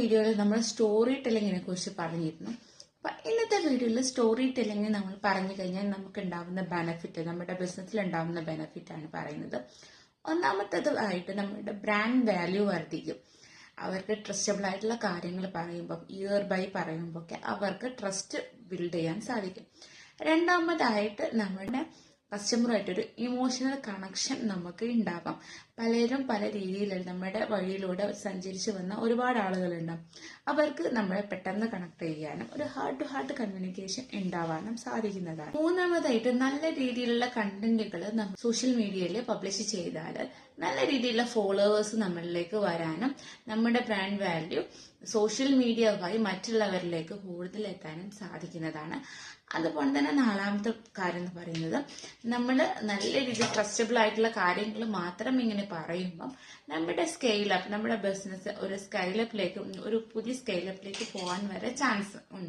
വീഡിയോയിൽ നമ്മൾ സ്റ്റോറി ടെല്ലിങ്ങിനെ കുറിച്ച് പറഞ്ഞിരുന്നു. അപ്പൊ ഇന്നത്തെ വീഡിയോയിൽ സ്റ്റോറി ടെല്ലിംഗ് നമ്മൾ പറഞ്ഞു കഴിഞ്ഞാൽ നമുക്ക് ഉണ്ടാവുന്ന ബെനഫിറ്റ് നമ്മുടെ ബിസിനസ്സിൽ ഉണ്ടാവുന്ന ബെനഫിറ്റ് ആണ് പറയുന്നത്. ഒന്നാമത്തത് ആയിട്ട് നമ്മുടെ ബ്രാൻഡ് വാല്യൂ വർദ്ധിക്കും. അവർക്ക് ട്രസ്റ്റബിൾ ആയിട്ടുള്ള കാര്യങ്ങൾ പറയുമ്പോൾ ഇയർ ബൈ പറയുമ്പോൾ ഒക്കെ അവർക്ക് ട്രസ്റ്റ് ബിൽഡ് ചെയ്യാൻ സാധിക്കും. രണ്ടാമതായിട്ട് നമ്മുടെ കസ്റ്റമറുമായിട്ടൊരു ഇമോഷണൽ കണക്ഷൻ നമുക്ക് ഉണ്ടാവാം പലരും പല രീതിയിൽ നമ്മുടെ വഴിയിലൂടെ സഞ്ചരിച്ചു വന്ന ഒരുപാട് ആളുകളുണ്ടാവും അവർക്ക് നമ്മളെ പെട്ടെന്ന് കണക്ട് ചെയ്യാനും ഒരു ഹാർട്ട് ടു ഹാർട്ട് കമ്മ്യൂണിക്കേഷൻ ഉണ്ടാവാനും സാധിക്കുന്നതാണ്. മൂന്നാമതായിട്ട് നല്ല രീതിയിലുള്ള കണ്ടന്റുകൾ സോഷ്യൽ മീഡിയയിൽ പബ്ലിഷ് ചെയ്താൽ നല്ല രീതിയിലുള്ള ഫോളോവേഴ്സ് നമ്മളിലേക്ക് വരാനും നമ്മുടെ ബ്രാൻഡ് വാല്യൂ സോഷ്യൽ മീഡിയ വഴി മറ്റുള്ളവരിലേക്ക് കൂടുതൽ എത്താനും സാധിക്കുന്നതാണ്. അതുപോലെ തന്നെ നാലാമത്തെ കാര്യം എന്ന് പറയുന്നത് നമ്മൾ നല്ല രീതിയിൽ ട്രസ്റ്റബിൾ ആയിട്ടുള്ള കാര്യങ്ങൾ മാത്രം ഇങ്ങനെ പറയുമ്പം നമ്മുടെ സ്കെയിലപ്പ് നമ്മുടെ ബിസിനസ് ഒരു സ്കെയിലപ്പിലേക്ക് ഒരു പുതിയ സ്കെയിലപ്പിലേക്ക് പോകാൻ വരെ ചാൻസ് ഉണ്ട്.